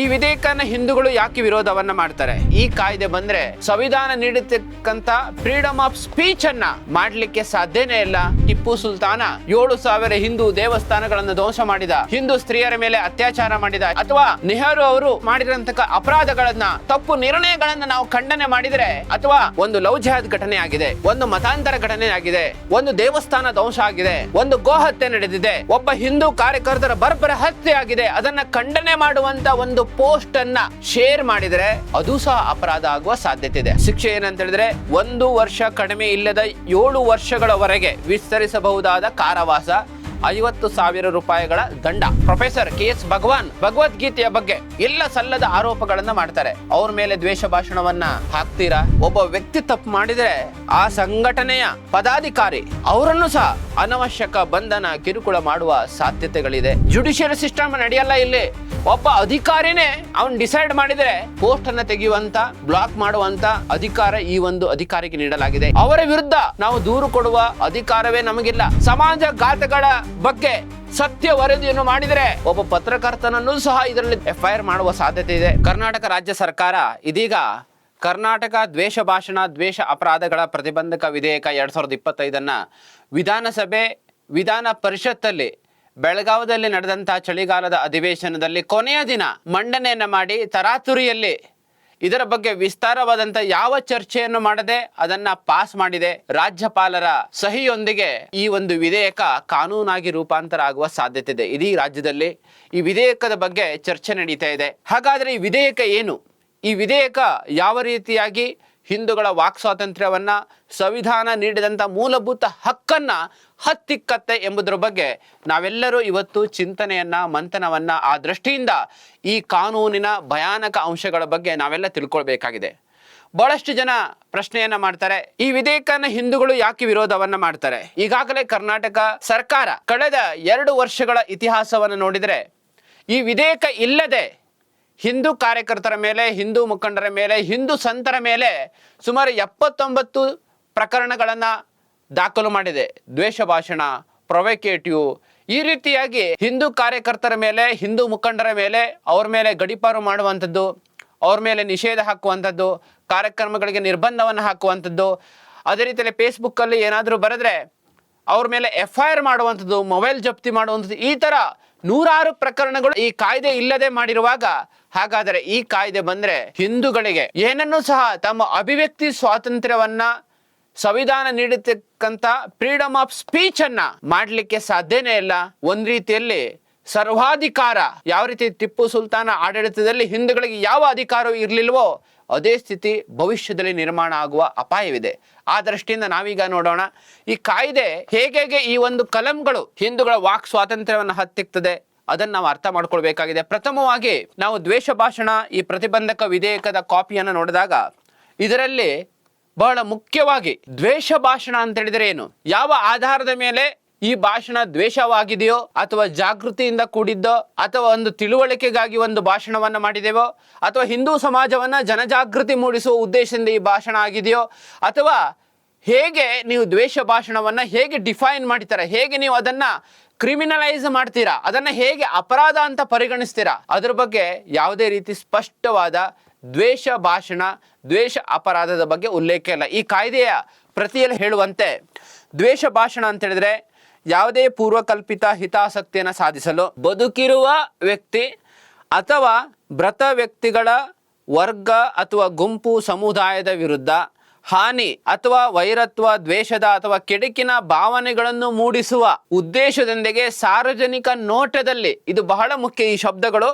ಈ ವಿಧೇಯಕನ ಹಿಂದೂಗಳು ಯಾಕೆ ವಿರೋಧವನ್ನ ಮಾಡ್ತಾರೆ? ಈ ಕಾಯ್ದೆ ಬಂದ್ರೆ ಸಂವಿಧಾನ ನೀಡತಕ್ಕಂತ ಫ್ರೀಡಮ್ ಆಫ್ ಸ್ಪೀಚ್ ಅನ್ನ ಮಾಡ್ಲಿಕ್ಕೆ ಸಾಧ್ಯನೇ ಇಲ್ಲ. ಟಿಪ್ಪು ಸುಲ್ತಾನ ಏಳು ಸಾವಿರ ಹಿಂದೂ ದೇವಸ್ಥಾನಗಳನ್ನು ಧ್ವಂಸ ಮಾಡಿದ, ಹಿಂದೂ ಸ್ತ್ರೀಯರ ಮೇಲೆ ಅತ್ಯಾಚಾರ ಮಾಡಿದ ಅಥವಾ ನೆಹರು ಅವರು ಮಾಡಿರಂತಕ್ಕ ಅಪರಾಧಗಳನ್ನ, ತಪ್ಪು ನಿರ್ಣಯಗಳನ್ನ ನಾವು ಖಂಡನೆ ಮಾಡಿದ್ರೆ ಅಥವಾ ಒಂದು ಲವ್ ಜಹಾದ್ ಘಟನೆ ಆಗಿದೆ, ಒಂದು ಮತಾಂತರ ಘಟನೆ ಆಗಿದೆ, ಒಂದು ದೇವಸ್ಥಾನ ಧ್ವಂಸ ಆಗಿದೆ, ಒಂದು ಗೋಹತ್ಯೆ ನಡೆದಿದೆ, ಒಬ್ಬ ಹಿಂದೂ ಕಾರ್ಯಕರ್ತರ ಬರ್ಬರ ಹತ್ಯೆ ಆಗಿದೆ, ಅದನ್ನ ಖಂಡನೆ ಮಾಡುವಂತ ಒಂದು ಪೋಸ್ಟ್ ಅನ್ನ ಶೇರ್ ಮಾಡಿದ್ರೆ ಅದು ಸಹ ಅಪರಾಧ ಆಗುವ ಸಾಧ್ಯತೆ ಇದೆ. ಶಿಕ್ಷೆ ಏನಂತ ಹೇಳಿದ್ರೆ ಒಂದು ವರ್ಷ ಕಡಿಮೆ ಇಲ್ಲದ ಏಳು ವರ್ಷಗಳವರೆಗೆ ವಿಸ್ತರಿಸಬಹುದಾದ ಕಾರಾವಾಸ ಐವತ್ತು ಸಾವಿರ ರೂಪಾಯಿಗಳ ದಂಡ ಪ್ರೊಫೆಸರ್ ಕೆ ಎಸ್ ಭಗವಾನ್ ಭಗವದ್ಗೀತೆಯ ಬಗ್ಗೆ ಎಲ್ಲ ಸಲ್ಲದ ಆರೋಪಗಳನ್ನ ಮಾಡ್ತಾರೆ. ಅವ್ರ ಮೇಲೆ ದ್ವೇಷ ಭಾಷಣವನ್ನ ಹಾಕ್ತೀರಾ? ಒಬ್ಬ ವ್ಯಕ್ತಿ ತಪ್ಪು ಮಾಡಿದ್ರೆ ಆ ಸಂಘಟನೆಯ ಪದಾಧಿಕಾರಿ ಅವರನ್ನು ಸಹ ಅನವಶ್ಯಕ ಬಂಧನ ಕಿರುಕುಳ ಮಾಡುವ ಸಾಧ್ಯತೆಗಳಿದೆ. ಜುಡಿಷಿಯಲ್ ಸಿಸ್ಟಮ್ ನಡೆಯಲ್ಲ ಇಲ್ಲಿ. ಒಬ್ಬ ಅಧಿಕಾರಿನೇ ಅವನ್ ಡಿಸೈಡ್ ಮಾಡಿದ್ರೆ ಪೋಸ್ಟ್ ಅನ್ನ ತೆಗೆಯುವಂತ ಬ್ಲಾಕ್ ಮಾಡುವಂತ ಅಧಿಕಾರ ಈ ಒಂದು ಅಧಿಕಾರಿಗೆ ನೀಡಲಾಗಿದೆ. ಅವರ ವಿರುದ್ಧ ನಾವು ದೂರು ಕೊಡುವ ಅಧಿಕಾರವೇ ನಮಗಿಲ್ಲ. ಸಮಾಜ ಘಾತಗಳ ಬಗ್ಗೆ ಸತ್ಯ ವರದಿಯನ್ನು ಮಾಡಿದರೆ ಒಬ್ಬ ಪತ್ರಕರ್ತನನ್ನು ಸಹ ಇದರಲ್ಲಿ ಎಫ್ಐಆರ್ ಮಾಡುವ ಸಾಧ್ಯತೆ ಇದೆ. ಕರ್ನಾಟಕ ರಾಜ್ಯ ಸರ್ಕಾರ ಇದೀಗ ಕರ್ನಾಟಕ ದ್ವೇಷ ಭಾಷಣ, ದ್ವೇಷ ಅಪರಾಧಗಳ ಪ್ರತಿಬಂಧಕ ವಿಧೇಯಕ ಎರಡ್ ಸಾವಿರದ ಇಪ್ಪತ್ತೈದನ್ನ ವಿಧಾನಸಭೆ, ವಿಧಾನ ಪರಿಷತ್ತಲ್ಲಿ ಬೆಳಗಾವದಲ್ಲಿ ನಡೆದಂತಹ ಚಳಿಗಾಲದ ಅಧಿವೇಶನದಲ್ಲಿ ಕೊನೆಯ ದಿನ ಮಂಡನೆಯನ್ನ ಮಾಡಿ ತರಾತುರಿಯಲ್ಲಿ ಇದರ ಬಗ್ಗೆ ವಿಸ್ತಾರವಾದಂತ ಯಾವ ಚರ್ಚೆಯನ್ನು ಮಾಡದೆ ಅದನ್ನ ಪಾಸ್ ಮಾಡಿದೆ ರಾಜ್ಯಪಾಲರ ಸಹಿಯೊಂದಿಗೆ ಈ ಒಂದು ವಿಧೇಯಕ ಕಾನೂನಾಗಿ ರೂಪಾಂತರ ಆಗುವ ಸಾಧ್ಯತೆ ಇದೆ. ಇಡೀ ರಾಜ್ಯದಲ್ಲಿ ಈ ವಿಧೇಯಕದ ಬಗ್ಗೆ ಚರ್ಚೆ ನಡೀತಾ ಇದೆ. ಹಾಗಾದ್ರೆ ಈ ವಿಧೇಯಕ ಏನು? ಈ ವಿಧೇಯಕ ಯಾವ ರೀತಿಯಾಗಿ ಹಿಂದೂಗಳ ವಾಕ್ ಸ್ವಾತಂತ್ರ್ಯವನ್ನ ಸಂವಿಧಾನ ನೀಡಿದಂಥ ಮೂಲಭೂತ ಹಕ್ಕನ್ನ ಹತ್ತಿಕ್ಕತ್ತೆ ಎಂಬುದರ ಬಗ್ಗೆ ನಾವೆಲ್ಲರೂ ಇವತ್ತು ಚಿಂತನೆಯನ್ನು, ಮಂಥನವನ್ನು ಆ ದೃಷ್ಟಿಯಿಂದ ಈ ಕಾನೂನಿನ ಭಯಾನಕ ಅಂಶಗಳ ಬಗ್ಗೆ ನಾವೆಲ್ಲ ತಿಳ್ಕೊಳ್ಬೇಕಾಗಿದೆ. ಬಹಳಷ್ಟು ಜನ ಪ್ರಶ್ನೆಯನ್ನ ಮಾಡ್ತಾರೆ, ಈ ವಿಧೇಯಕನ ಹಿಂದೂಗಳು ಯಾಕೆ ವಿರೋಧವನ್ನ ಮಾಡ್ತಾರೆ? ಈಗಾಗಲೇ ಕರ್ನಾಟಕ ಸರ್ಕಾರ ಕಳೆದ ಎರಡು ವರ್ಷಗಳ ಇತಿಹಾಸವನ್ನು ನೋಡಿದರೆ ಈ ವಿಧೇಯಕ ಇಲ್ಲದೆ ಹಿಂದೂ ಕಾರ್ಯಕರ್ತರ ಮೇಲೆ, ಹಿಂದೂ ಮುಖಂಡರ ಮೇಲೆ, ಹಿಂದೂ ಸಂತರ ಮೇಲೆ ಸುಮಾರು ಎಪ್ಪತ್ತೊಂಬತ್ತು ಪ್ರಕರಣಗಳನ್ನು ದಾಖಲು ಮಾಡಿದೆ. ದ್ವೇಷ ಭಾಷಣ ಪ್ರೊವೆಕೇಟಿವ್ ಈ ರೀತಿಯಾಗಿ ಹಿಂದೂ ಕಾರ್ಯಕರ್ತರ ಮೇಲೆ, ಹಿಂದೂ ಮುಖಂಡರ ಮೇಲೆ, ಅವ್ರ ಮೇಲೆ ಗಡಿಪಾರು ಮಾಡುವಂಥದ್ದು, ಅವ್ರ ಮೇಲೆ ನಿಷೇಧ ಹಾಕುವಂಥದ್ದು, ಕಾರ್ಯಕ್ರಮಗಳಿಗೆ ನಿರ್ಬಂಧವನ್ನು ಹಾಕುವಂಥದ್ದು, ಅದೇ ರೀತಿಯಲ್ಲಿ ಫೇಸ್ಬುಕ್ಕಲ್ಲಿ ಏನಾದರೂ ಬರೆದ್ರೆ ಅವ್ರ ಮೇಲೆ ಎಫ್ ಐ ಆರ್ ಮಾಡುವಂಥದ್ದು ಮೊಬೈಲ್ ಜಪ್ತಿ ಮಾಡುವಂಥದ್ದು, ಈ ತರ ನೂರಾರು ಪ್ರಕರಣಗಳು ಈ ಕಾಯ್ದೆ ಇಲ್ಲದೆ ಮಾಡಿರುವಾಗ ಹಾಗಾದರೆ ಈ ಕಾಯ್ದೆ ಬಂದ್ರೆ ಹಿಂದೂಗಳಿಗೆ ಏನನ್ನು ಸಹ ತಮ್ಮ ಅಭಿವ್ಯಕ್ತಿ ಸ್ವಾತಂತ್ರ್ಯವನ್ನ ಸಂವಿಧಾನ ನೀಡತಕ್ಕಂತ ಫ್ರೀಡಮ್ ಆಫ್ ಸ್ಪೀಚ್ ಅನ್ನ ಮಾಡಲಿಕ್ಕೆ ಸಾಧ್ಯನೇ ಇಲ್ಲ. ಒಂದ್ ರೀತಿಯಲ್ಲಿ ಸರ್ವಾಧಿಕಾರ ಯಾವ ರೀತಿ ಟಿಪ್ಪು ಸುಲ್ತಾನ ಆಡಳಿತದಲ್ಲಿ ಹಿಂದೂಗಳಿಗೆ ಯಾವ ಅಧಿಕಾರವೂ ಇರಲಿಲ್ವೋ ಅದೇ ಸ್ಥಿತಿ ಭವಿಷ್ಯದಲ್ಲಿ ನಿರ್ಮಾಣ ಆಗುವ ಅಪಾಯವಿದೆ. ಆ ದೃಷ್ಟಿಯಿಂದ ನಾವೀಗ ನೋಡೋಣ, ಈ ಕಾಯ್ದೆ ಹೇಗೆ ಈ ಒಂದು ಕಲಂಗಳು ಹಿಂದೂಗಳ ವಾಕ್ ಸ್ವಾತಂತ್ರ್ಯವನ್ನು ಹತ್ತಿಕ್ತದೆ ಅದನ್ನು ನಾವು ಅರ್ಥ ಮಾಡ್ಕೊಳ್ಬೇಕಾಗಿದೆ. ಪ್ರಥಮವಾಗಿ ನಾವು ದ್ವೇಷ ಭಾಷಣ, ಈ ಪ್ರತಿಬಂಧಕ ವಿಧೇಯಕದ ಕಾಪಿಯನ್ನು ನೋಡಿದಾಗ ಇದರಲ್ಲಿ ಬಹಳ ಮುಖ್ಯವಾಗಿ ದ್ವೇಷ ಭಾಷಣ ಅಂತ ಹೇಳಿದರೆ ಏನು? ಯಾವ ಆಧಾರದ ಮೇಲೆ ಈ ಭಾಷಣ ದ್ವೇಷವಾಗಿದೆಯೋ ಅಥವಾ ಜಾಗೃತಿಯಿಂದ ಕೂಡಿದ್ದೋ ಅಥವಾ ಒಂದು ತಿಳುವಳಿಕೆಗಾಗಿ ಒಂದು ಭಾಷಣವನ್ನು ಮಾಡಿದೆವೋ ಅಥವಾ ಹಿಂದೂ ಸಮಾಜವನ್ನು ಜನಜಾಗೃತಿ ಮೂಡಿಸುವ ಉದ್ದೇಶದಿಂದ ಈ ಭಾಷಣ ಆಗಿದೆಯೋ ಅಥವಾ ಹೇಗೆ ನೀವು ದ್ವೇಷ ಭಾಷಣವನ್ನು ಹೇಗೆ ಡಿಫೈನ್ ಮಾಡ್ತೀರಾ, ಹೇಗೆ ನೀವು ಅದನ್ನು ಕ್ರಿಮಿನಲೈಸ್ ಮಾಡ್ತೀರಾ, ಅದನ್ನು ಹೇಗೆ ಅಪರಾಧ ಅಂತ ಪರಿಗಣಿಸ್ತೀರಾ, ಅದ್ರ ಬಗ್ಗೆ ಯಾವುದೇ ರೀತಿ ಸ್ಪಷ್ಟವಾದ ದ್ವೇಷ ಭಾಷಣ, ದ್ವೇಷ ಅಪರಾಧದ ಬಗ್ಗೆ ಉಲ್ಲೇಖ ಇಲ್ಲ. ಈ ಕಾಯ್ದೆಯ ಪ್ರತಿಯಲ್ಲಿ ಹೇಳುವಂತೆ ದ್ವೇಷ ಭಾಷಣ ಅಂತ ಹೇಳಿದ್ರೆ ಯಾವುದೇ ಪೂರ್ವಕಲ್ಪಿತ ಹಿತಾಸಕ್ತಿಯನ್ನು ಸಾಧಿಸಲು ಬದುಕಿರುವ ವ್ಯಕ್ತಿ ಅಥವಾ ಮೃತ ವ್ಯಕ್ತಿಗಳ ವರ್ಗ ಅಥವಾ ಗುಂಪು ಸಮುದಾಯದ ವಿರುದ್ಧ ಹಾನಿ ಅಥವಾ ವೈರತ್ವ, ದ್ವೇಷದ ಅಥವಾ ಕೆಡುಕಿನ ಭಾವನೆಗಳನ್ನು ಮೂಡಿಸುವ ಉದ್ದೇಶದೊಂದಿಗೆ ಸಾರ್ವಜನಿಕ ನೋಟದಲ್ಲಿ ಇದು ಬಹಳ ಮುಖ್ಯ. ಈ ಶಬ್ದಗಳು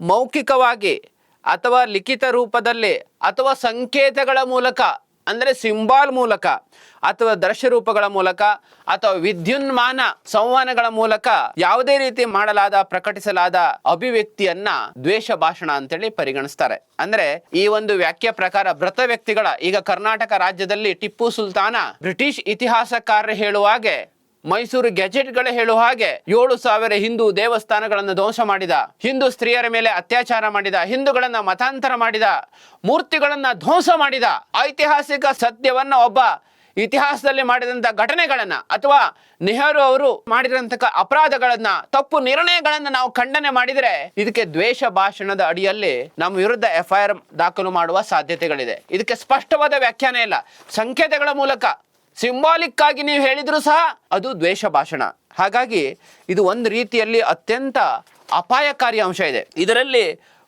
ಮೌಖಿಕವಾಗಿ ಅಥವಾ ಲಿಖಿತ ರೂಪದಲ್ಲಿ ಅಥವಾ ಸಂಕೇತಗಳ ಮೂಲಕ ಅಂದರೆ ಸಿಂಬಾಲ್ ಮೂಲಕ ಅಥವಾ ದೃಶ್ಯರೂಪಗಳ ಮೂಲಕ ಅಥವಾ ವಿದ್ಯುನ್ಮಾನ ಸಂವಹನಗಳ ಮೂಲಕ ಯಾವುದೇ ರೀತಿ ಮಾಡಲಾದ, ಪ್ರಕಟಿಸಲಾದ ಅಭಿವ್ಯಕ್ತಿಯನ್ನ ದ್ವೇಷ ಭಾಷಣ ಅಂತೇಳಿ ಪರಿಗಣಿಸ್ತಾರೆ. ಅಂದ್ರೆ ಈ ಒಂದು ವ್ಯಾಖ್ಯೆ ಪ್ರಕಾರ ಮೃತ ವ್ಯಕ್ತಿಗಳ, ಈಗ ಕರ್ನಾಟಕ ರಾಜ್ಯದಲ್ಲಿ ಟಿಪ್ಪು ಸುಲ್ತಾನ ಬ್ರಿಟಿಷ್ ಇತಿಹಾಸಕಾರರು ಹೇಳುವ ಹಾಗೆ ಮೈಸೂರು ಗೆಜೆಟ್ಗಳೇ ಹೇಳುವ ಹಾಗೆ ಏಳು ಸಾವಿರ ಹಿಂದೂ ದೇವಸ್ಥಾನಗಳನ್ನು ಧ್ವಂಸ ಮಾಡಿದ, ಹಿಂದೂ ಸ್ತ್ರೀಯರ ಮೇಲೆ ಅತ್ಯಾಚಾರ ಮಾಡಿದ, ಹಿಂದೂಗಳನ್ನ ಮತಾಂತರ ಮಾಡಿದ, ಮೂರ್ತಿಗಳನ್ನ ಧ್ವಂಸ ಮಾಡಿದ, ಐತಿಹಾಸಿಕ ಸತ್ಯವನ್ನ ಒಬ್ಬ ಇತಿಹಾಸದಲ್ಲಿ ಮಾಡಿದಂಥ ಘಟನೆಗಳನ್ನ ಅಥವಾ ನೆಹರು ಅವರು ಮಾಡಿದಂಥ ಅಪರಾಧಗಳನ್ನ, ತಪ್ಪು ನಿರ್ಣಯಗಳನ್ನ ನಾವು ಖಂಡನೆ ಮಾಡಿದ್ರೆ ಇದಕ್ಕೆ ದ್ವೇಷ ಭಾಷಣದ ಅಡಿಯಲ್ಲಿ ನಮ್ಮ ವಿರುದ್ಧ ಎಫ್ ಐ ಆರ್ ದಾಖಲು ಮಾಡುವ ಸಾಧ್ಯತೆಗಳಿದೆ. ಇದಕ್ಕೆ ಸ್ಪಷ್ಟವಾದ ವ್ಯಾಖ್ಯಾನ ಇಲ್ಲ. ಸಂಕೇತಗಳ ಮೂಲಕ ಸಿಂಬಾಲಿಕ್ ಆಗಿ ನೀವು ಹೇಳಿದ್ರು ಸಹ ಅದು ದ್ವೇಷ ಭಾಷಣ. ಹಾಗಾಗಿ ಇದು ಒಂದು ರೀತಿಯಲ್ಲಿ ಅತ್ಯಂತ ಅಪಾಯಕಾರಿ ಅಂಶ ಇದೆ. ಇದರಲ್ಲಿ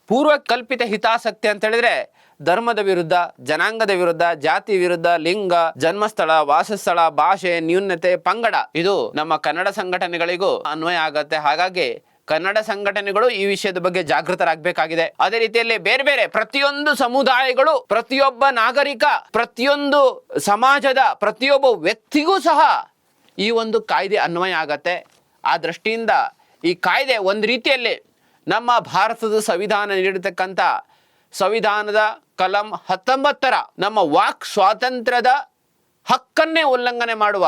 ಪೂರ್ವ ಕಲ್ಪಿತ ಹಿತಾಸಕ್ತಿ ಅಂತ ಹೇಳಿದ್ರೆ ಧರ್ಮದ ವಿರುದ್ಧ, ಜನಾಂಗದ ವಿರುದ್ಧ, ಜಾತಿ ವಿರುದ್ಧ, ಲಿಂಗ, ಜನ್ಮಸ್ಥಳ, ವಾಸಸ್ಥಳ, ಭಾಷೆ, ನ್ಯೂನತೆ, ಪಂಗಡ. ಇದು ನಮ್ಮ ಕನ್ನಡ ಸಂಘಟನೆಗಳಿಗೂ ಅನ್ವಯ ಆಗತ್ತೆ. ಹಾಗಾಗಿ ಕನ್ನಡ ಸಂಘಟನೆಗಳು ಈ ವಿಷಯದ ಬಗ್ಗೆ ಜಾಗೃತರಾಗಬೇಕಾಗಿದೆ. ಅದೇ ರೀತಿಯಲ್ಲಿ ಬೇರೆ ಬೇರೆ ಪ್ರತಿಯೊಂದು ಸಮುದಾಯಗಳು, ಪ್ರತಿಯೊಬ್ಬ ನಾಗರಿಕ, ಪ್ರತಿಯೊಂದು ಸಮಾಜದ, ಪ್ರತಿಯೊಬ್ಬ ವ್ಯಕ್ತಿಗೂ ಸಹ ಈ ಒಂದು ಕಾಯ್ದೆ ಅನ್ವಯ ಆಗತ್ತೆ. ಆ ದೃಷ್ಟಿಯಿಂದ ಈ ಕಾಯ್ದೆ ಒಂದು ರೀತಿಯಲ್ಲಿ ನಮ್ಮ ಭಾರತದ ಸಂವಿಧಾನ ನೀಡಿರ್ತಕ್ಕಂಥ ಸಂವಿಧಾನದ ಕಲಂ ಹತ್ತೊಂಬತ್ತರ ನಮ್ಮ ವಾಕ್ ಸ್ವಾತಂತ್ರ್ಯದ ಹಕ್ಕನ್ನೇ ಉಲ್ಲಂಘನೆ ಮಾಡುವ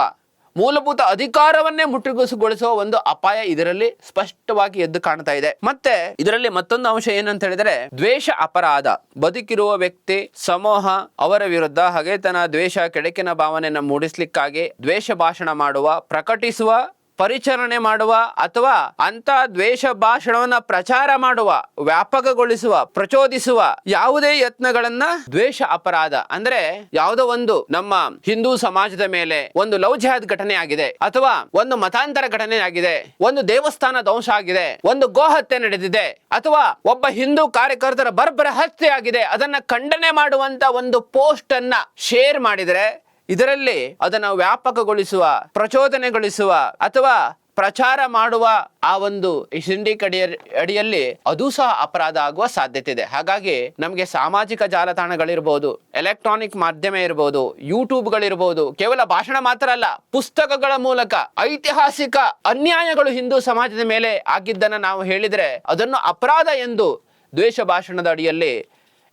ಮೂಲಭೂತ ಅಧಿಕಾರವನ್ನೇ ಮುಟ್ಟುಗೋಸುಗೊಳಿಸುವ ಒಂದು ಅಪಾಯ ಇದರಲ್ಲಿ ಸ್ಪಷ್ಟವಾಗಿ ಎದ್ದು ಕಾಣ್ತಾ ಇದೆ. ಮತ್ತೆ ಇದರಲ್ಲಿ ಮತ್ತೊಂದು ಅಂಶ ಏನಂತ ಹೇಳಿದ್ರೆ, ದ್ವೇಷ ಅಪರಾಧ. ಬದುಕಿರುವ ವ್ಯಕ್ತಿ ಸಮೂಹ ಅವರ ವಿರುದ್ಧ ಹಗೆತನ, ದ್ವೇಷ ಕೆಡಕಿನ ಭಾವನೆಯನ್ನು ಮೂಡಿಸ್ಲಿಕ್ಕಾಗಿ ದ್ವೇಷ ಭಾಷಣ ಮಾಡುವ, ಪ್ರಕಟಿಸುವ ಪರಿಚರಣೆ ಮಾಡುವ ಅಥವಾ ಅಂತ ದ್ವೇಷ ಭಾಷಣವನ್ನ ಪ್ರಚಾರ ಮಾಡುವ, ವ್ಯಾಪಕಗೊಳಿಸುವ, ಪ್ರಚೋದಿಸುವ ಯಾವುದೇ ಯತ್ನಗಳನ್ನ ದ್ವೇಷ ಅಪರಾಧ ಅಂದ್ರೆ ಯಾವುದೋ ಒಂದು ನಮ್ಮ ಹಿಂದೂ ಸಮಾಜದ ಮೇಲೆ ಒಂದು ಲವ್ ಜಿಹಾದ್ ಘಟನೆ ಆಗಿದೆ ಅಥವಾ ಒಂದು ಮತಾಂತರ ಘಟನೆ ಆಗಿದೆ, ಒಂದು ದೇವಸ್ಥಾನ ಧ್ವಂಸ ಆಗಿದೆ, ಒಂದು ಗೋಹತ್ಯೆ ನಡೆದಿದೆ ಅಥವಾ ಒಬ್ಬ ಹಿಂದೂ ಕಾರ್ಯಕರ್ತರ ಬರ್ಬರ ಹತ್ಯೆ ಆಗಿದೆ, ಅದನ್ನ ಖಂಡನೆ ಮಾಡುವಂತ ಒಂದು ಪೋಸ್ಟ್ ಅನ್ನ ಶೇರ್ ಮಾಡಿದ್ರೆ ಇದರಲ್ಲಿ ಅದನ್ನು ವ್ಯಾಪಕಗೊಳಿಸುವ, ಪ್ರಚೋದನೆಗೊಳಿಸುವ ಅಥವಾ ಪ್ರಚಾರ ಮಾಡುವ ಆ ಒಂದು ಸಿಂಡಿಕ್ ಅಡಿಯ ಅಡಿಯಲ್ಲಿ ಅದು ಸಹ ಅಪರಾಧ ಆಗುವ ಸಾಧ್ಯತೆ ಇದೆ. ಹಾಗಾಗಿ ನಮಗೆ ಸಾಮಾಜಿಕ ಜಾಲತಾಣಗಳಿರ್ಬೋದು, ಎಲೆಕ್ಟ್ರಾನಿಕ್ ಮಾಧ್ಯಮ ಇರ್ಬೋದು, ಯೂಟ್ಯೂಬ್ಗಳಿರ್ಬೋದು, ಕೇವಲ ಭಾಷಣ ಮಾತ್ರ ಅಲ್ಲ, ಪುಸ್ತಕಗಳ ಮೂಲಕ ಐತಿಹಾಸಿಕ ಅನ್ಯಾಯಗಳು ಹಿಂದೂ ಸಮಾಜದ ಮೇಲೆ ಆಗಿದ್ದನ್ನು ನಾವು ಹೇಳಿದರೆ ಅದನ್ನು ಅಪರಾಧ ಎಂದು ದ್ವೇಷ ಭಾಷಣದ ಅಡಿಯಲ್ಲಿ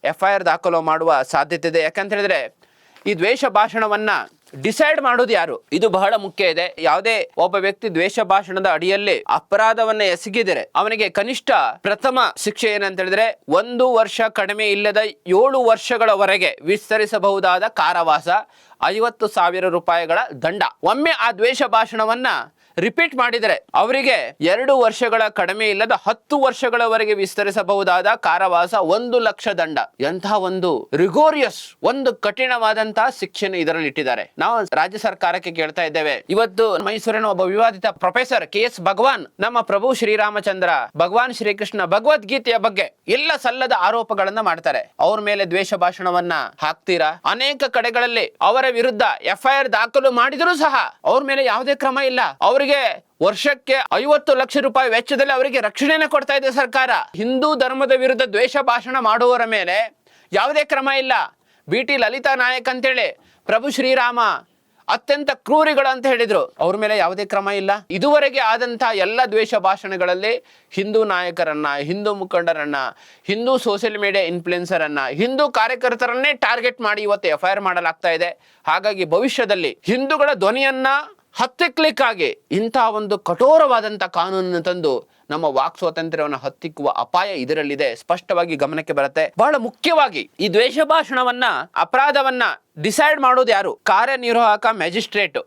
ಎಫ್ ಐ ಆರ್ ದಾಖಲು ಮಾಡುವ ಸಾಧ್ಯತೆ ಇದೆ. ಯಾಕಂತ ಹೇಳಿದ್ರೆ ಈ ದ್ವೇಷ ಭಾಷಣವನ್ನ ಡಿಸೈಡ್ ಮಾಡೋದು ಯಾರು? ಇದು ಬಹಳ ಮುಖ್ಯ ಇದೆ. ಯಾವುದೇ ಒಬ್ಬ ವ್ಯಕ್ತಿ ದ್ವೇಷ ಭಾಷಣದ ಅಡಿಯಲ್ಲಿ ಅಪರಾಧವನ್ನ ಎಸಗಿದರೆ ಅವನಿಗೆ ಕನಿಷ್ಠ ಪ್ರಥಮ ಶಿಕ್ಷೆ ಏನಂತ ಹೇಳಿದ್ರೆ ಒಂದು ವರ್ಷ ಕಡಿಮೆ ಇಲ್ಲದ ಏಳು ವರ್ಷಗಳವರೆಗೆ ವಿಸ್ತರಿಸಬಹುದಾದ ಕಾರಾವಾಸ, ಐವತ್ತು ಸಾವಿರ ರೂಪಾಯಿಗಳ ದಂಡ. ಒಮ್ಮೆ ಆ ದ್ವೇಷ ಭಾಷಣವನ್ನ ರಿಪೀಟ್ ಮಾಡಿದರೆ ಅವರಿಗೆ ಎರಡು ವರ್ಷಗಳ ಕಡಿಮೆ ಇಲ್ಲದ ಹತ್ತು ವರ್ಷಗಳವರೆಗೆ ವಿಸ್ತರಿಸಬಹುದಾದ ಕಾರಾವಾಸ ಒಂದು ಲಕ್ಷ ದಂಡ. ಎಂತಹ ಒಂದು ರಿಗೋರಿಯಸ್ ಒಂದು ಕಠಿಣವಾದಂತಹ ಶಿಕ್ಷೆ ಇದರಲ್ಲಿ ಇಟ್ಟಿದ್ದಾರೆ. ನಾವು ರಾಜ್ಯ ಸರ್ಕಾರಕ್ಕೆ ಕೇಳ್ತಾ ಇದ್ದೇವೆ. ಇವತ್ತು ಮೈಸೂರಿನ ಒಬ್ಬ ವಿವಾದಿತ ಪ್ರೊಫೆಸರ್ ಕೆ ಎಸ್ ಭಗವಾನ್, ನಮ್ಮ ಪ್ರಭು ಶ್ರೀರಾಮಚಂದ್ರ, ಭಗವಾನ್ ಶ್ರೀಕೃಷ್ಣ ಭಗವದ್ಗೀತೆಯ ಬಗ್ಗೆ ಎಲ್ಲ ಸಲ್ಲದ ಆರೋಪಗಳನ್ನ ಮಾಡ್ತಾರೆ. ಅವ್ರ ಮೇಲೆ ದ್ವೇಷ ಭಾಷಣವನ್ನ ಹಾಕ್ತೀರಾ? ಅನೇಕ ಕಡೆಗಳಲ್ಲಿ ಅವರ ವಿರುದ್ಧ ಎಫ್ಐಆರ್ ದಾಖಲು ಮಾಡಿದರೂ ಸಹ ಅವ್ರ ಮೇಲೆ ಯಾವುದೇ ಕ್ರಮ ಇಲ್ಲ. ಅವರಿಗೆ ವರ್ಷಕ್ಕೆ ಐವತ್ತು ಲಕ್ಷ ರೂಪಾಯಿ ವೆಚ್ಚದಲ್ಲಿ ಅವರಿಗೆ ರಕ್ಷಣೆಯನ್ನು ಕೊಡ್ತಾ ಇದೆ ಸರ್ಕಾರ. ಹಿಂದೂ ಧರ್ಮದ ವಿರುದ್ಧ ದ್ವೇಷ ಭಾಷಣ ಮಾಡುವವರ ಮೇಲೆ ಯಾವುದೇ ಕ್ರಮ ಇಲ್ಲ. ಬಿ ಟಿ ಲಲಿತಾ ನಾಯಕ್ ಅಂತೇಳಿ, ಪ್ರಭು ಶ್ರೀರಾಮ, ಅತ್ಯಂತ ಕ್ರೂರಿಗಳು ಅಂತ ಹೇಳಿದ್ರು. ಅವ್ರ ಮೇಲೆ ಯಾವುದೇ ಕ್ರಮ ಇಲ್ಲ. ಇದುವರೆಗೆ ಆದಂತ ಎಲ್ಲ ದ್ವೇಷ ಭಾಷಣಗಳಲ್ಲಿ ಹಿಂದೂ ನಾಯಕರನ್ನ, ಹಿಂದೂ ಮುಖಂಡರನ್ನ, ಹಿಂದೂ ಸೋಷಿಯಲ್ ಮೀಡಿಯಾ ಇನ್ಫ್ಲುಯೆನ್ಸರ್ ಅನ್ನ ಹಿಂದೂ ಕಾರ್ಯಕರ್ತರನ್ನೇ ಟಾರ್ಗೆಟ್ ಮಾಡಿ ಇವತ್ತು ಎಫ್ ಐ ಆರ್ ಮಾಡಲಾಗ್ತಾ ಇದೆ. ಹಾಗಾಗಿ ಭವಿಷ್ಯದಲ್ಲಿ ಹಿಂದೂಗಳ ಧ್ವನಿಯನ್ನ ಹತ್ತಿಕ್ಲಿಕ್ಕಾಗಿ ಇಂಥ ಒಂದು ಕಠೋರವಾದಂಥ ಕಾನೂನನ್ನು ತಂದು ನಮ್ಮ ವಾಕ್ ಸ್ವಾತಂತ್ರ್ಯವನ್ನು ಹತ್ತಿಕ್ಕುವ ಅಪಾಯ ಇದರಲ್ಲಿದೆ. ಸ್ಪಷ್ಟವಾಗಿ ಗಮನಕ್ಕೆ ಬರುತ್ತೆ. ಬಹಳ ಮುಖ್ಯವಾಗಿ ಈ ದ್ವೇಷ ಭಾಷಣವನ್ನ, ಅಪರಾಧವನ್ನ ಡಿಸೈಡ್ ಮಾಡೋದು ಯಾರು? ಕಾರ್ಯನಿರ್ವಾಹಕ ಮ್ಯಾಜಿಸ್ಟ್ರೇಟ್.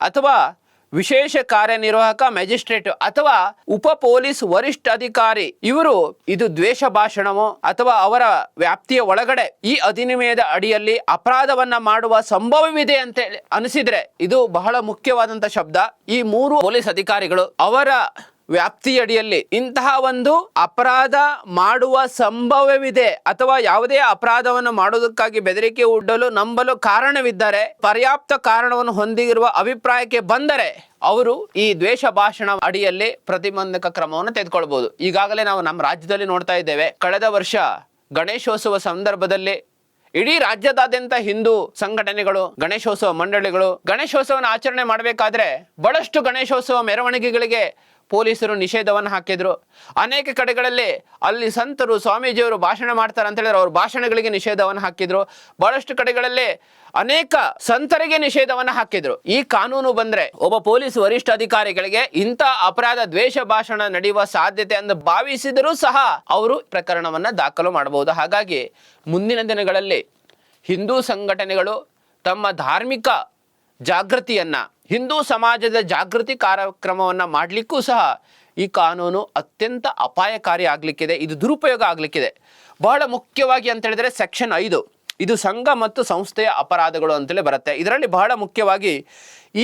ಅಥವಾ ವಿಶೇಷ ಕಾರ್ಯನಿರ್ವಾಹಕ ಮ್ಯಾಜಿಸ್ಟ್ರೇಟ್ ಅಥವಾ ಉಪ ಪೊಲೀಸ್ ವರಿಷ್ಠ ಅಧಿಕಾರಿ. ಇವರು ಇದು ದ್ವೇಷ ಭಾಷಣವೋ ಅಥವಾ ಅವರ ವ್ಯಾಪ್ತಿಯ ಒಳಗಡೆ ಈ ಅಧಿನಿಯಮದ ಅಡಿಯಲ್ಲಿ ಅಪರಾಧವನ್ನ ಮಾಡುವ ಸಂಭವವಿದೆ ಅಂತ ಅನಿಸಿದ್ರೆ ಇದು ಬಹಳ ಮುಖ್ಯವಾದಂತ ಶಬ್ದ. ಈ ಮೂರು ಪೊಲೀಸ್ ಅಧಿಕಾರಿಗಳು ಅವರ ವ್ಯಾಪ್ತಿಯಡಿಯಲ್ಲಿ ಇಂತಹ ಒಂದು ಅಪರಾಧ ಮಾಡುವ ಸಂಭವವಿದೆ ಅಥವಾ ಯಾವುದೇ ಅಪರಾಧವನ್ನು ಮಾಡುವುದಕ್ಕಾಗಿ ಬೆದರಿಕೆ ಉಡ್ಡಲು ನಂಬಲು ಕಾರಣವಿದ್ದರೆ, ಪರ್ಯಾಪ್ತ ಕಾರಣವನ್ನು ಹೊಂದಿರುವ ಅಭಿಪ್ರಾಯಕ್ಕೆ ಬಂದರೆ ಅವರು ಈ ದ್ವೇಷ ಭಾಷಣ ಅಡಿಯಲ್ಲಿ ಪ್ರತಿಬಂಧಕ ಕ್ರಮವನ್ನು ತೆಗೆದುಕೊಳ್ಬಹುದು ಈಗಾಗಲೇ ನಾವು ನಮ್ಮ ರಾಜ್ಯದಲ್ಲಿ ನೋಡ್ತಾ ಇದ್ದೇವೆ, ಕಳೆದ ವರ್ಷ ಗಣೇಶೋತ್ಸವ ಸಂದರ್ಭದಲ್ಲಿ ಇಡೀ ರಾಜ್ಯದಾದ್ಯಂತ ಹಿಂದೂ ಸಂಘಟನೆಗಳು, ಗಣೇಶೋತ್ಸವ ಮಂಡಳಿಗಳು ಗಣೇಶೋತ್ಸವನ ಆಚರಣೆ ಮಾಡಬೇಕಾದ್ರೆ ಬಹಳಷ್ಟು ಗಣೇಶೋತ್ಸವ ಮೆರವಣಿಗೆಗಳಿಗೆ ಪೊಲೀಸರು ನಿಷೇಧವನ್ನು ಹಾಕಿದರು. ಅನೇಕ ಕಡೆಗಳಲ್ಲಿ ಅಲ್ಲಿ ಸಂತರು ಸ್ವಾಮೀಜಿಯವರು ಭಾಷಣ ಮಾಡ್ತಾರೆ ಅಂತ ಹೇಳಿದ್ರೆ ಅವ್ರ ಭಾಷಣಗಳಿಗೆ ನಿಷೇಧವನ್ನು ಹಾಕಿದ್ರು. ಬಹಳಷ್ಟು ಕಡೆಗಳಲ್ಲಿ ಅನೇಕ ಸಂತರಿಗೆ ನಿಷೇಧವನ್ನು ಹಾಕಿದ್ರು. ಈ ಕಾನೂನು ಬಂದ್ರೆ ಒಬ್ಬ ಪೊಲೀಸ್ ವರಿಷ್ಠ ಅಧಿಕಾರಿಗಳಿಗೆ ಇಂಥ ಅಪರಾಧ ದ್ವೇಷ ಭಾಷಣ ನಡೆಯುವ ಸಾಧ್ಯತೆ ಅಂತ ಭಾವಿಸಿದರೂ ಸಹ ಅವರು ಪ್ರಕರಣವನ್ನು ದಾಖಲು ಮಾಡಬಹುದು. ಹಾಗಾಗಿ ಮುಂದಿನ ದಿನಗಳಲ್ಲಿ ಹಿಂದೂ ಸಂಘಟನೆಗಳು ತಮ್ಮ ಧಾರ್ಮಿಕ ಜಾಗೃತಿಯನ್ನ ಹಿಂದೂ ಸಮಾಜದ ಜಾಗೃತಿ ಕಾರ್ಯಕ್ರಮವನ್ನ ಮಾಡಲಿಕ್ಕೂ ಸಹ ಈ ಕಾನೂನು ಅತ್ಯಂತ ಅಪಾಯಕಾರಿ ಆಗ್ಲಿಕ್ಕಿದೆ. ಇದು ದುರುಪಯೋಗ ಆಗಲಿಕ್ಕಿದೆ. ಬಹಳ ಮುಖ್ಯವಾಗಿ ಅಂತ ಹೇಳಿದ್ರೆ ಸೆಕ್ಷನ್ ಐದು. ಇದು ಸಂಘ ಮತ್ತು ಸಂಸ್ಥೆಯ ಅಪರಾಧಗಳು ಅಂತೇಳಿ ಬರುತ್ತೆ. ಇದರಲ್ಲಿ ಬಹಳ ಮುಖ್ಯವಾಗಿ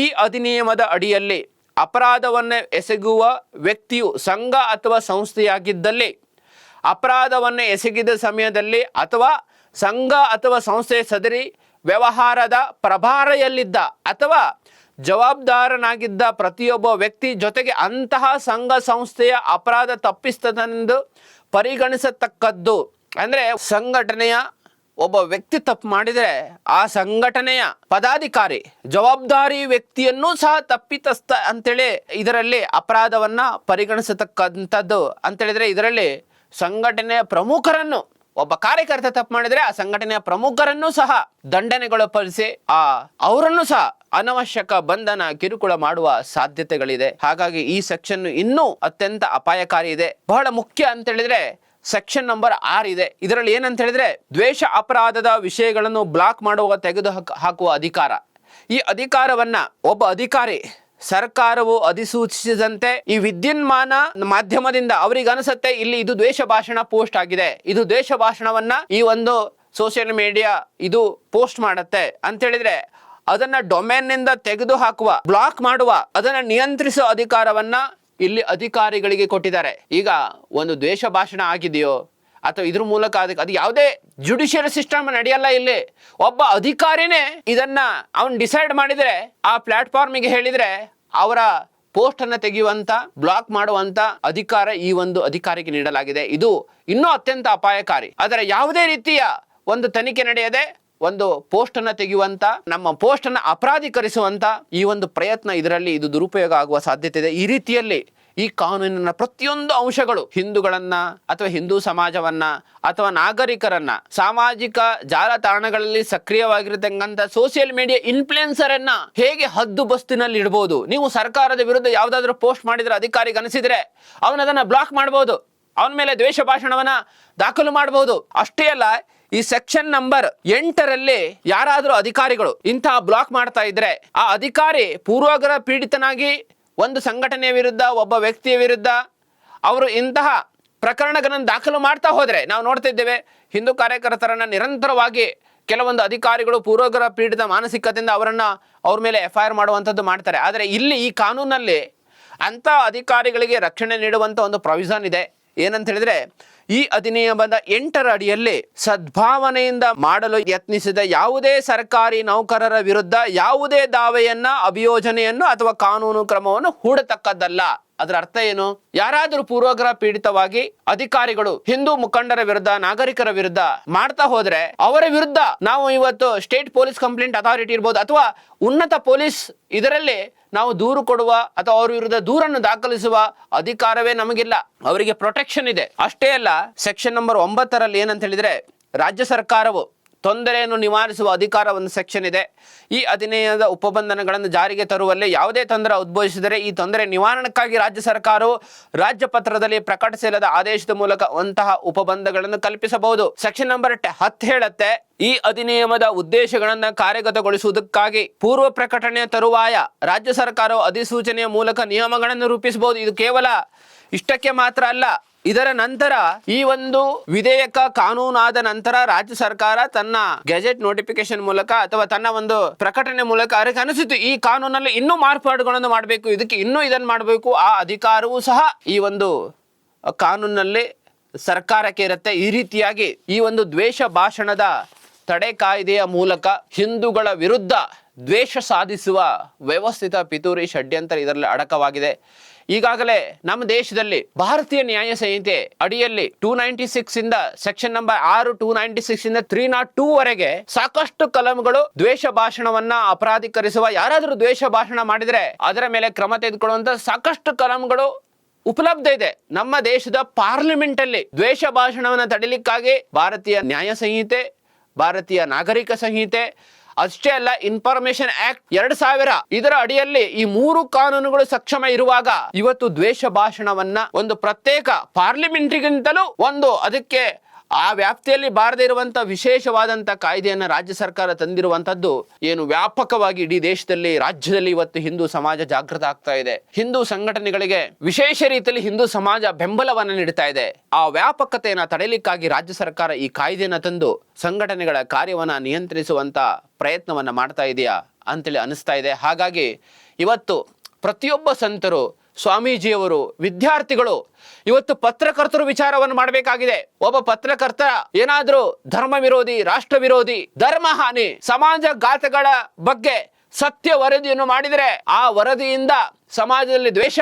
ಈ ಅಧಿನಿಯಮದ ಅಡಿಯಲ್ಲಿ ಅಪರಾಧವನ್ನು ಎಸಗುವ ವ್ಯಕ್ತಿಯು ಸಂಘ ಅಥವಾ ಸಂಸ್ಥೆಯಾಗಿದ್ದಲ್ಲಿ, ಅಪರಾಧವನ್ನು ಎಸಗಿದ ಸಮಯದಲ್ಲಿ ಅಥವಾ ಸಂಘ ಅಥವಾ ಸಂಸ್ಥೆಯ ಸದರಿ ವ್ಯವಹಾರದ ಪ್ರಭಾರೆಯಲ್ಲಿದ್ದ ಅಥವಾ ಜವಾಬ್ದಾರನಾಗಿದ್ದ ಪ್ರತಿಯೊಬ್ಬ ವ್ಯಕ್ತಿ ಜೊತೆಗೆ ಅಂತಹ ಸಂಘ ಸಂಸ್ಥೆಯ ಅಪರಾಧ ತಪ್ಪಿಸ್ತದೆಂದು ಪರಿಗಣಿಸತಕ್ಕದ್ದು. ಅಂದರೆ ಸಂಘಟನೆಯ ಒಬ್ಬ ವ್ಯಕ್ತಿ ತಪ್ಪು ಮಾಡಿದರೆ ಆ ಸಂಘಟನೆಯ ಪದಾಧಿಕಾರಿ, ಜವಾಬ್ದಾರಿ ವ್ಯಕ್ತಿಯನ್ನು ಸಹ ತಪ್ಪಿತಸ್ಥ ಅಂತೇಳಿ ಇದರಲ್ಲಿ ಅಪರಾಧವನ್ನ ಪರಿಗಣಿಸತಕ್ಕಂಥದ್ದು. ಅಂತೇಳಿದರೆ ಇದರಲ್ಲಿ ಸಂಘಟನೆಯ ಪ್ರಮುಖರನ್ನು ಒಬ್ಬ ಕಾರ್ಯಕರ್ತ ತಪ್ಪು ಮಾಡಿದ್ರೆ ಆ ಸಂಘಟನೆಯ ಪ್ರಮುಖರನ್ನು ಸಹ ದಂಡನೆಗೊಳಪಡಿಸಿ, ಆ ಅವರನ್ನು ಸಹ ಅನವಶ್ಯಕ ಬಂಧನ ಕಿರುಕುಳ ಮಾಡುವ ಸಾಧ್ಯತೆಗಳಿದೆ. ಹಾಗಾಗಿ ಈ ಸೆಕ್ಷನ್ ಇನ್ನೂ ಅತ್ಯಂತ ಅಪಾಯಕಾರಿ ಇದೆ. ಬಹಳ ಮುಖ್ಯ ಅಂತ ಹೇಳಿದ್ರೆ ಸೆಕ್ಷನ್ ನಂಬರ್ ಆರ್ ಇದೆ. ಇದರಲ್ಲಿ ಏನಂತ ಹೇಳಿದ್ರೆ ದ್ವೇಷ ಅಪರಾಧದ ವಿಷಯಗಳನ್ನು ಬ್ಲಾಕ್ ಮಾಡುವ ತೆಗೆದು ಹಾಕ್- ಹಾಕುವ ಅಧಿಕಾರ. ಈ ಅಧಿಕಾರವನ್ನ ಒಬ್ಬ ಅಧಿಕಾರಿ ಸರ್ಕಾರವು ಅಧಿಸೂಚಿಸಿದಂತೆ ಈ ವಿದ್ಯುನ್ಮಾನ ಮಾಧ್ಯಮದಿಂದ ಅವರಿಗೆ ಅನಿಸುತ್ತೆ ಇಲ್ಲಿ ಇದು ದ್ವೇಷ ಭಾಷಣ ಪೋಸ್ಟ್ ಆಗಿದೆ. ಇದು ದ್ವೇಷ ಭಾಷಣವನ್ನ ಈ ಒಂದು ಸೋಷಿಯಲ್ ಮೀಡಿಯಾ ಇದು ಪೋಸ್ಟ್ ಮಾಡುತ್ತೆ. ಅಂತ ಹೇಳಿದ್ರೆ ಅದನ್ನ ಡೊಮೇನ್ನಿಂದ ತೆಗೆದು ಹಾಕುವ ಬ್ಲಾಕ್ ಮಾಡುವ, ಅದನ್ನ ನಿಯಂತ್ರಿಸುವ ಅಧಿಕಾರವನ್ನ ಇಲ್ಲಿ ಅಧಿಕಾರಿಗಳಿಗೆ ಕೊಟ್ಟಿದ್ದಾರೆ. ಈಗ ಒಂದು ದ್ವೇಷ ಭಾಷಣ ಆಗಿದೆಯೋ ಅಥವಾ ಇದ್ರ ಮೂಲಕ ಅದಕ್ಕೆ ಅದು ಯಾವುದೇ ಜುಡಿಷಿಯರಿ ಸಿಸ್ಟಮ್ ನಡೆಯಲ್ಲ ಇಲ್ಲಿ. ಒಬ್ಬ ಅಧಿಕಾರಿನೇ ಇದನ್ನ ಅವನು ಡಿಸೈಡ್ ಮಾಡಿದ್ರೆ, ಆ ಪ್ಲಾಟ್ಫಾರ್ಮಿಗೆ ಹೇಳಿದ್ರೆ ಅವರ ಪೋಸ್ಟ್ ಅನ್ನ ತೆಗೆಯುವಂತ ಬ್ಲಾಕ್ ಮಾಡುವಂತ ಅಧಿಕಾರ ಈ ಒಂದು ಅಧಿಕಾರಿಗೆ ನೀಡಲಾಗಿದೆ. ಇದು ಇನ್ನೂ ಅತ್ಯಂತ ಅಪಾಯಕಾರಿ. ಆದರೆ ಯಾವುದೇ ರೀತಿಯ ಒಂದು ತನಿಖೆ ನಡೆಯದೆ ಒಂದು ಪೋಸ್ಟ್ ಅನ್ನ ತೆಗೆಯುವಂತ, ನಮ್ಮ ಪೋಸ್ಟ್ ಅನ್ನ ಅಪರಾಧೀಕರಿಸುವಂತ ಈ ಒಂದು ಪ್ರಯತ್ನ ಇದರಲ್ಲಿ ಇದು ದುರುಪಯೋಗ ಆಗುವ ಸಾಧ್ಯತೆ ಇದೆ. ಈ ರೀತಿಯಲ್ಲಿ ಈ ಕಾನೂನಿನ ಪ್ರತಿಯೊಂದು ಅಂಶಗಳು ಹಿಂದೂಗಳನ್ನ ಅಥವಾ ಹಿಂದೂ ಸಮಾಜವನ್ನ ಅಥವಾ ನಾಗರಿಕರನ್ನ, ಸಾಮಾಜಿಕ ಜಾಲತಾಣಗಳಲ್ಲಿ ಸಕ್ರಿಯವಾಗಿರತಕ್ಕಂಥ ಸೋಷಿಯಲ್ ಮೀಡಿಯಾ ಇನ್ಫ್ಲುಯೆನ್ಸರ್ ಅನ್ನ ಹೇಗೆ ಹದ್ದು ಬಸ್ತಿನಲ್ಲಿ ಇಡಬಹುದು ನೀವು ಸರ್ಕಾರದ ವಿರುದ್ಧ ಯಾವ್ದಾದ್ರು ಪೋಸ್ಟ್ ಮಾಡಿದ್ರೆ, ಅಧಿಕಾರಿಗೆ ಅನಿಸಿದ್ರೆ ಅವನದನ್ನ ಬ್ಲಾಕ್ ಮಾಡಬಹುದು ಅವನ ಮೇಲೆ ದ್ವೇಷ ಭಾಷಣವನ್ನ ದಾಖಲು ಮಾಡಬಹುದು ಅಷ್ಟೇ ಅಲ್ಲ, ಈ ಸೆಕ್ಷನ್ ನಂಬರ್ ಎಂಟರಲ್ಲಿ ಯಾರಾದರೂ ಅಧಿಕಾರಿಗಳು ಇಂತಹ ಬ್ಲಾಕ್ ಮಾಡ್ತಾ ಇದ್ರೆ, ಆ ಅಧಿಕಾರಿ ಪೂರ್ವಾಗ್ರಹ ಪೀಡಿತನಾಗಿ ಒಂದು ಸಂಘಟನೆಯ ವಿರುದ್ಧ, ಒಬ್ಬ ವ್ಯಕ್ತಿಯ ವಿರುದ್ಧ ಅವರು ಇಂತಹ ಪ್ರಕರಣಗಳನ್ನು ದಾಖಲು ಮಾಡ್ತಾ ಹೋದರೆ, ನಾವು ನೋಡ್ತಿದ್ದೇವೆ ಹಿಂದೂ ಕಾರ್ಯಕರ್ತರನ್ನು ನಿರಂತರವಾಗಿ ಕೆಲವೊಂದು ಅಧಿಕಾರಿಗಳು, ಪೂರ್ವಗ್ರಹ ಪೀಡಿತ ಮಾನಸಿಕತೆಯಿಂದ ಅವರನ್ನು ಅವ್ರ ಮೇಲೆ ಎಫ್ ಐ ಆರ್ ಮಾಡುವಂಥದ್ದು ಮಾಡ್ತಾರೆ. ಆದರೆ ಇಲ್ಲಿ ಈ ಕಾನೂನಲ್ಲಿ ಅಂಥ ಅಧಿಕಾರಿಗಳಿಗೆ ರಕ್ಷಣೆ ನೀಡುವಂಥ ಒಂದು ಪ್ರೊವಿಷನ್ ಇದೆ. ಏನಂತ ಹೇಳಿದ್ರೆ, ಈ ಅಧಿನಿಯಮದ ಎಂಟರ ಅಡಿಯಲ್ಲಿ ಸದ್ಭಾವನೆಯಿಂದ ಮಾಡಲು ಯತ್ನಿಸಿದ ಯಾವುದೇ ಸರ್ಕಾರಿ ನೌಕರರ ವಿರುದ್ಧ ಯಾವುದೇ ದಾವೆಯನ್ನ, ಅಭಿಯೋಜನೆಯನ್ನು ಅಥವಾ ಕಾನೂನು ಕ್ರಮವನ್ನು ಹೂಡತಕ್ಕದ್ದಲ್ಲ. ಅದರ ಅರ್ಥ ಏನು? ಯಾರಾದರೂ ಪೂರ್ವಗ್ರಹ ಪೀಡಿತವಾಗಿ ಅಧಿಕಾರಿಗಳು, ಹಿಂದೂ ಮುಖಂಡರ ವಿರುದ್ಧ, ನಾಗರಿಕರ ವಿರುದ್ಧ ಮಾಡ್ತಾ ಹೋದ್ರೆ ಅವರ ವಿರುದ್ಧ ನಾವು ಇವತ್ತು ಸ್ಟೇಟ್ ಪೊಲೀಸ್ ಕಂಪ್ಲೇಂಟ್ ಅಥಾರಿಟಿ ಇರ್ಬೋದು ಅಥವಾ ಉನ್ನತ ಪೊಲೀಸ್ ಇದರಲ್ಲಿ ನಾವು ದೂರು ಕೊಡುವ ಅಥವಾ ಅವ್ರ ವಿರುದ್ಧ ದೂರನ್ನು ದಾಖಲಿಸುವ ಅಧಿಕಾರವೇ ನಮಗಿಲ್ಲ. ಅವರಿಗೆ ಪ್ರೊಟೆಕ್ಷನ್ ಇದೆ. ಅಷ್ಟೇ ಅಲ್ಲ ಸೆಕ್ಷನ್ ನಂಬರ್ ಒಂಬತ್ತರಲ್ಲಿ ಏನಂತ ಹೇಳಿದ್ರೆ, ರಾಜ್ಯ ಸರ್ಕಾರವು ತೊಂದರೆಯನ್ನು ನಿವಾರಿಸುವ ಅಧಿಕಾರ ಒಂದು ಸೆಕ್ಷನ್ ಇದೆ. ಈ ಅಧಿನಿಯಮದ ಉಪಬಂಧನಗಳನ್ನು ಜಾರಿಗೆ ತರುವಲ್ಲಿ ಯಾವುದೇ ತೊಂದರೆ ಉದ್ಭವಿಸಿದರೆ ಈ ತೊಂದರೆ ನಿವಾರಣಕ್ಕಾಗಿ ರಾಜ್ಯ ಸರ್ಕಾರವು ರಾಜ್ಯ ಪತ್ರದಲ್ಲಿ ಪ್ರಕಟಿಸಲಾದ ಆದೇಶದ ಮೂಲಕ ಅಂತಹ ಉಪಬಂಧಗಳನ್ನು ಕಲ್ಪಿಸಬಹುದು. ಸೆಕ್ಷನ್ ನಂಬರ್ ಹತ್ತು ಹೇಳುತ್ತೆ ಈ ಅಧಿನಿಯಮದ ಉದ್ದೇಶಗಳನ್ನು ಕಾರ್ಯಗತಗೊಳಿಸುವುದಕ್ಕಾಗಿ ಪೂರ್ವ ಪ್ರಕಟಣೆಯ ತರುವಾಯ ರಾಜ್ಯ ಸರ್ಕಾರವು ಅಧಿಸೂಚನೆಯ ಮೂಲಕ ನಿಯಮಗಳನ್ನು ರೂಪಿಸಬಹುದು. ಇದು ಕೇವಲ ಇಷ್ಟಕ್ಕೆ ಮಾತ್ರ ಅಲ್ಲ, ಇದರ ನಂತರ ಈ ಒಂದು ವಿಧೇಯಕ ಕಾನೂನಾದ ನಂತರ ರಾಜ್ಯ ಸರ್ಕಾರ ತನ್ನ ಗೆಜೆಟ್ ನೋಟಿಫಿಕೇಶನ್ ಮೂಲಕ ಅಥವಾ ತನ್ನ ಒಂದು ಪ್ರಕಟಣೆ ಮೂಲಕ ಅವರಿಗೆ ಅನಿಸಿತು. ಈ ಕಾನೂನಲ್ಲಿ ಇನ್ನೂ ಮಾರ್ಪಾಡುಗಳನ್ನು ಮಾಡಬೇಕು, ಇದಕ್ಕೆ ಇನ್ನೂ ಇದನ್ನು ಮಾಡಬೇಕು. ಆ ಅಧಿಕಾರವೂ ಸಹ ಈ ಒಂದು ಕಾನೂನಲ್ಲಿ ಸರ್ಕಾರಕ್ಕೆ ಇರುತ್ತೆ. ಈ ರೀತಿಯಾಗಿ ಈ ಒಂದು ದ್ವೇಷ ಭಾಷಣದ ತಡೆ ಕಾಯ್ದೆಯ ಮೂಲಕ ಹಿಂದೂಗಳ ವಿರುದ್ಧ ದ್ವೇಷ ಸಾಧಿಸುವ ವ್ಯವಸ್ಥಿತ ಪಿತೂರಿ ಷಡ್ಯಂತರ ಇದರಲ್ಲಿ ಅಡಕವಾಗಿದೆ. ಈಗಾಗಲೇ ನಮ್ಮ ದೇಶದಲ್ಲಿ ಭಾರತೀಯ ನ್ಯಾಯ ಸಂಹಿತೆ ಅಡಿಯಲ್ಲಿ ಟೂ ನೈಂಟಿ ಸಿಕ್ಸ್ ಇಂದ ಸೆಕ್ಷನ್ ನಂಬರ್ ಆರು ಟೂ ನೈಂಟಿ ಸಿಕ್ಸ್ ಇಂದ ತ್ರೀ ನಾಟ್ ಟೂ ವರೆಗೆ ಸಾಕಷ್ಟು ಕಲಂಗಳು ದ್ವೇಷ ಭಾಷಣವನ್ನ ಅಪರಾಧೀಕರಿಸುವ, ಯಾರಾದರೂ ದ್ವೇಷ ಭಾಷಣ ಮಾಡಿದ್ರೆ ಅದರ ಮೇಲೆ ಕ್ರಮ ತೆಗೆದುಕೊಳ್ಳುವಂತ ಸಾಕಷ್ಟು ಕಲಂಗಳು ಉಪಲಬ್ಧ ಇದೆ. ನಮ್ಮ ದೇಶದ ಪಾರ್ಲಿಮೆಂಟ್ ಅಲ್ಲಿ ದ್ವೇಷ ಭಾಷಣವನ್ನು ತಡಿಲಿಕ್ಕಾಗಿ ಭಾರತೀಯ ನ್ಯಾಯ ಸಂಹಿತೆ ಭಾರತೀಯ ನಾಗರಿಕ ಸಂಹಿತೆ. ಅಷ್ಟೇ ಅಲ್ಲ ಇನ್ಫಾರ್ಮೇಶನ್ ಆಕ್ಟ್ ಎರಡ್ ಸಾವಿರ. ಇದರ ಅಡಿಯಲ್ಲಿ ಈ ಮೂರು ಕಾನೂನುಗಳು ಸಕ್ಷಮ ಇರುವಾಗ ಇವತ್ತು ದ್ವೇಷ ಭಾಷಣವನ್ನ ಒಂದು ಪ್ರತ್ಯೇಕ ಪಾರ್ಲಿಮೆಂಟ್ರಿಗಿಂತಲೂ ಒಂದು ಅದಕ್ಕೆ ಆ ವ್ಯಾಪ್ತಿಯಲ್ಲಿ ಬಾರದೇ ಇರುವಂತ ವಿಶೇಷವಾದಂತ ಕಾಯ್ದೆಯನ್ನು ರಾಜ್ಯ ಸರ್ಕಾರ ತಂದಿರುವಂತದ್ದು ಏನು ವ್ಯಾಪಕವಾಗಿ ಇಡೀ ದೇಶದಲ್ಲಿ, ರಾಜ್ಯದಲ್ಲಿ ಇವತ್ತು ಹಿಂದೂ ಸಮಾಜ ಜಾಗೃತ ಆಗ್ತಾ ಇದೆ. ಹಿಂದೂ ಸಂಘಟನೆಗಳಿಗೆ ವಿಶೇಷ ರೀತಿಯಲ್ಲಿ ಹಿಂದೂ ಸಮಾಜ ಬೆಂಬಲವನ್ನ ನೀಡ್ತಾ ಇದೆ. ಆ ವ್ಯಾಪಕತೆಯನ್ನ ತಡೆಯಲಿಕ್ಕಾಗಿ ರಾಜ್ಯ ಸರ್ಕಾರ ಈ ಕಾಯ್ದೆಯನ್ನ ತಂದು ಸಂಘಟನೆಗಳ ಕಾರ್ಯವನ್ನ ನಿಯಂತ್ರಿಸುವಂತ ಪ್ರಯತ್ನವನ್ನ ಮಾಡ್ತಾ ಇದೆಯಾ ಅಂತೇಳಿ ಅನಿಸ್ತಾ ಇದೆ. ಹಾಗಾಗಿ ಇವತ್ತು ಪ್ರತಿಯೊಬ್ಬ ಸಂತರು ಸ್ವಾಮೀಜಿಯವರು, ವಿದ್ಯಾರ್ಥಿಗಳು, ಇವತ್ತು ಪತ್ರಕರ್ತರು ವಿಚಾರವನ್ನು ಮಾಡಬೇಕಾಗಿದೆ. ಒಬ್ಬ ಪತ್ರಕರ್ತ, ಏನಾದರೂ ಧರ್ಮ ವಿರೋಧಿ, ರಾಷ್ಟ್ರ ವಿರೋಧಿ, ಧರ್ಮ ಹಾನಿ, ಸಮಾಜ ಬಗ್ಗೆ ಸತ್ಯ ವರದಿಯನ್ನು ಮಾಡಿದರೆ, ಆ ವರದಿಯಿಂದ ಸಮಾಜದಲ್ಲಿ ದ್ವೇಷ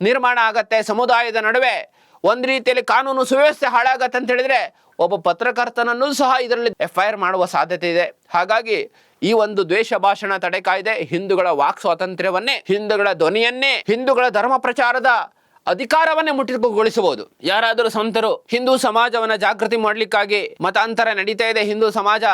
ನಿರ್ಮಾಣ ಆಗತ್ತೆ. ಸಮುದಾಯದ ನಡುವೆ ಒಂದ್ ರೀತಿಯಲ್ಲಿ ಕಾನೂನು ಸುವ್ಯವಸ್ಥೆ ಹಾಳಾಗತ್ತೆ ಅಂತ ಹೇಳಿದ್ರೆ ಒಬ್ಬ ಪತ್ರಕರ್ತನನ್ನು ಸಹ ಇದರಲ್ಲಿ ಎಫ್ ಐ ಮಾಡುವ ಸಾಧ್ಯತೆ ಇದೆ. ಹಾಗಾಗಿ ಈ ಒಂದು ದ್ವೇಷ ಭಾಷಣ ತಡೆ ಕಾಯ್ದೆ ಹಿಂದೂಗಳ ವಾಕ್ ಸ್ವಾತಂತ್ರ್ಯವನ್ನೇ, ಹಿಂದೂಗಳ ಧ್ವನಿಯನ್ನೇ, ಹಿಂದೂಗಳ ಧರ್ಮ ಪ್ರಚಾರದ ಅಧಿಕಾರವನ್ನೇ ಮುಟ್ಟಿಗೊಳಿಸಬಹುದು ಯಾರಾದರೂ ಸಂತರು ಹಿಂದೂ ಸಮಾಜವನ್ನ ಜಾಗೃತಿ ಮಾಡಲಿಕ್ಕಾಗಿ ಮತಾಂತರ ನಡೀತಾ ಇದೆ. ಹಿಂದೂ ಸಮಾಜ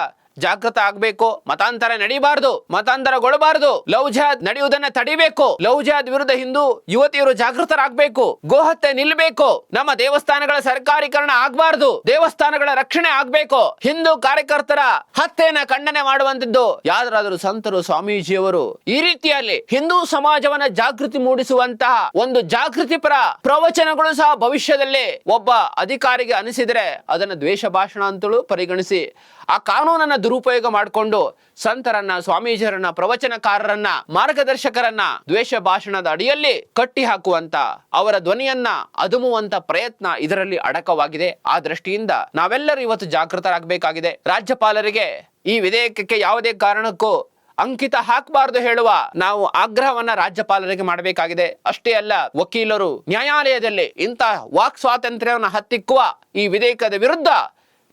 ಜಾಗೃತ ಆಗ್ಬೇಕು, ಮತಾಂತರ ನಡಿಬಾರ್ದು, ಮತಾಂತರಗೊಳ್ಳಬಾರದು. ಲವ್ ಜಿಹಾದ್ ನಡೆಯುವುದನ್ನ ತಡಿಬೇಕು. ಲವ್ ಜಿಹಾದ್ ವಿರುದ್ಧ ಹಿಂದೂ ಯುವತಿಯರು ಜಾಗೃತರಾಗಬೇಕು. ಗೋಹತ್ಯೆ ನಿಲ್ಬೇಕು ನಮ್ಮ ದೇವಸ್ಥಾನಗಳ ಸರ್ಕಾರೀಕರಣ ಆಗಬಾರದು. ದೇವಸ್ಥಾನಗಳ ರಕ್ಷಣೆ ಆಗ್ಬೇಕು. ಹಿಂದೂ ಕಾರ್ಯಕರ್ತರ ಹತ್ಯೆಯನ್ನ ಖಂಡನೆ ಮಾಡುವಂತದ್ದು ಯಾರಾದರೂ ಸಂತರು ಸ್ವಾಮೀಜಿಯವರು, ಈ ರೀತಿಯಲ್ಲಿ ಹಿಂದೂ ಸಮಾಜವನ್ನ ಜಾಗೃತಿ ಮೂಡಿಸುವಂತಹ ಒಂದು ಜಾಗೃತಿ ಪರ ಪ್ರವಚನಗಳು ಸಹ ಭವಿಷ್ಯದಲ್ಲಿ ಒಬ್ಬ ಅಧಿಕಾರಿಗೆ ಅನಿಸಿದರೆ ಅದನ್ನು ದ್ವೇಷ ಭಾಷಣ ಅಂತಲೂ ಪರಿಗಣಿಸಿ ಆ ಕಾನೂನನ್ನ ದುರುಪಯೋಗ ಮಾಡಿಕೊಂಡು ಸಂತರನ್ನ, ಸ್ವಾಮೀಜಿಯರನ್ನ, ಪ್ರವಚನಕಾರರನ್ನ, ಮಾರ್ಗದರ್ಶಕರನ್ನ ದ್ವೇಷ ಭಾಷಣದ ಅಡಿಯಲ್ಲಿ ಕಟ್ಟಿ ಹಾಕುವಂತ ಅವರ ಧ್ವನಿಯನ್ನ ಅದುಮುವಂತ ಪ್ರಯತ್ನ ಇದರಲ್ಲಿ ಅಡಕವಾಗಿದೆ. ಆ ದೃಷ್ಟಿಯಿಂದ ನಾವೆಲ್ಲರೂ ಇವತ್ತು ಜಾಗೃತರಾಗಬೇಕಾಗಿದೆ. ರಾಜ್ಯಪಾಲರಿಗೆ ಈ ವಿಧೇಯಕಕ್ಕೆ ಯಾವುದೇ ಕಾರಣಕ್ಕೂ ಅಂಕಿತ ಹಾಕಬಾರದು ಹೇಳುವ ನಾವು ಆಗ್ರಹವನ್ನ ರಾಜ್ಯಪಾಲರಿಗೆ ಮಾಡಬೇಕಾಗಿದೆ. ಅಷ್ಟೇ ಅಲ್ಲ, ವಕೀಲರು ನ್ಯಾಯಾಲಯದಲ್ಲಿ ಇಂತಹ ವಾಕ್ ಸ್ವಾತಂತ್ರ್ಯವನ್ನು ಹತ್ತಿಕ್ಕುವ ಈ ವಿಧೇಯಕದ ವಿರುದ್ಧ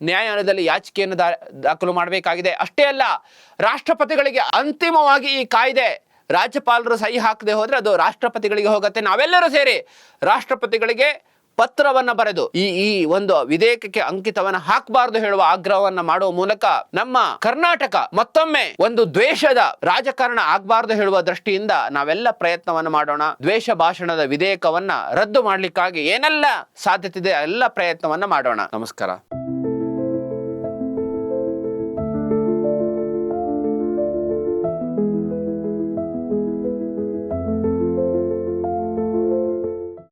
ನ್ಯಾಯಾಲಯದಲ್ಲಿ ಯಾಚಿಕೆಯನ್ನು ದಾಖಲು ಮಾಡಬೇಕಾಗಿದೆ. ಅಷ್ಟೇ ಅಲ್ಲ, ರಾಷ್ಟ್ರಪತಿಗಳಿಗೆ ಅಂತಿಮವಾಗಿ ಈ ಕಾಯ್ದೆ ರಾಜ್ಯಪಾಲರು ಸಹಿ ಹಾಕದೆ ಹೋದರೆ ಅದು ರಾಷ್ಟ್ರಪತಿಗಳಿಗೆ ಹೋಗುತ್ತೆ. ನಾವೆಲ್ಲರೂ ಸೇರಿ ರಾಷ್ಟ್ರಪತಿಗಳಿಗೆ ಪತ್ರವನ್ನ ಬರೆದು, ಈ ಈ ಒಂದು ವಿಧೇಯಕಕ್ಕೆ ಅಂಕಿತವನ್ನ ಹಾಕಬಾರದು ಹೇಳುವ ಆಗ್ರಹವನ್ನ ಮಾಡುವ ಮೂಲಕ ನಮ್ಮ ಕರ್ನಾಟಕ ಮತ್ತೊಮ್ಮೆ ಒಂದು ದ್ವೇಷದ ರಾಜಕಾರಣ ಆಗಬಾರದು ಹೇಳುವ ದೃಷ್ಟಿಯಿಂದ ನಾವೆಲ್ಲ ಪ್ರಯತ್ನವನ್ನು ಮಾಡೋಣ. ದ್ವೇಷ ಭಾಷಣದ ವಿಧೇಯಕವನ್ನ ರದ್ದು ಮಾಡಲಿಕ್ಕಾಗಿ ಏನೆಲ್ಲ ಸಾಧ್ಯತೆ ಇದೆ ಎಲ್ಲ ಪ್ರಯತ್ನವನ್ನ ಮಾಡೋಣ. ನಮಸ್ಕಾರ.